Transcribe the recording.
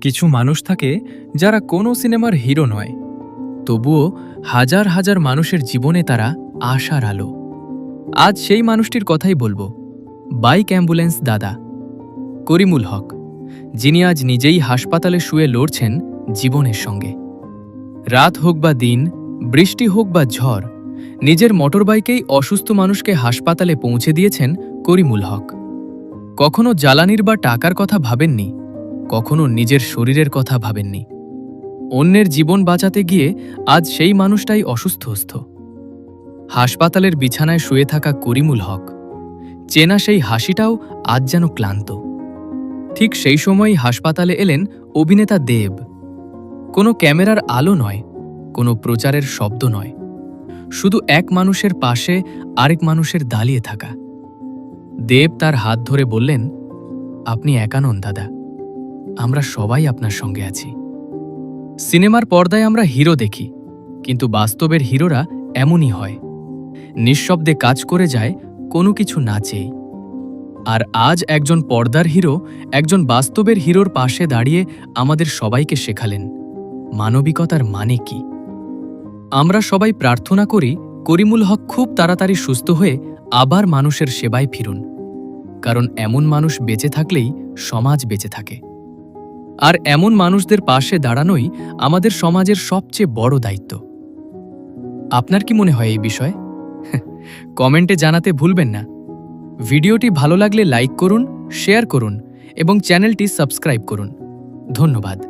কিছু মানুষ থাকে যারা কোনো সিনেমার হিরো নয়। তবুও হাজার হাজার মানুষের জীবনে তারা আশার আলো। আজ সেই মানুষটির কথাই বলব। বাইক অ্যাম্বুলেন্স দাদা। করিমুল হক, যিনি আজ নিজেই হাসপাতালে শুয়ে লড়ছেন জীবনের সঙ্গে। রাত হোক বা দিন, বৃষ্টি হোক বা ঝড়, নিজের মোটরবাইকেই অসুস্থ মানুষকে হাসপাতালে পৌঁছে দিয়েছেন করিমুল হক। কখনো জ্বালানির বা টাকার কথা ভাবেননি কখনো নিজের শরীরের কথা ভাবেননি। অন্যের জীবন বাঁচাতে গিয়ে আজ সেই মানুষটাই অসুস্থস্থ। হাসপাতালের বিছানায় শুয়ে থাকা করিমুল হক। চেনা সেই হাসিটাও আজ যেন ক্লান্ত। ঠিক সেই সময়ই হাসপাতালে এলেন অভিনেতা দেব। কোনো ক্যামেরার আলো নয়, কোনো প্রচারের শব্দ নয়। শুধু এক মানুষের পাশে আরেক মানুষের দাঁড়িয়ে থাকা। দেব তার হাত ধরে বললেন, আপনি একা নন দাদা। আমরা সবাই আপনার সঙ্গে আছি। সিনেমার পর্দায় আমরা হিরো দেখি, কিন্তু বাস্তবের হিরোরা এমনই হয়। নিঃশব্দে কাজ করে যায়, কোনো কিছু না চেয়ে। আর আজ একজন পর্দার হিরো, একজন বাস্তবের হিরোর পাশে দাঁড়িয়ে আমাদের সবাইকে শেখালেন, মানবিকতার মানে কি? আমরা সবাই প্রার্থনা করি, করিমুল হক খুব তাড়াতাড়ি সুস্থ হয়ে আবার মানুষের সেবায় ফিরুন। কারণ এমন মানুষ বেঁচে থাকলেই সমাজ বেঁচে থাকে। আর এমন মানুষদের পাশে দাঁড়ানোই আমাদের সমাজের সবচেয়ে বড় দায়িত্ব। আপনার কি মনে হয় এই বিষয়ে? কমেন্টে জানাতে ভুলবেন না। ভিডিওটি ভালো লাগলে লাইক করুন, শেয়ার করুন এবং চ্যানেলটি সাবস্ক্রাইব করুন। ধন্যবাদ।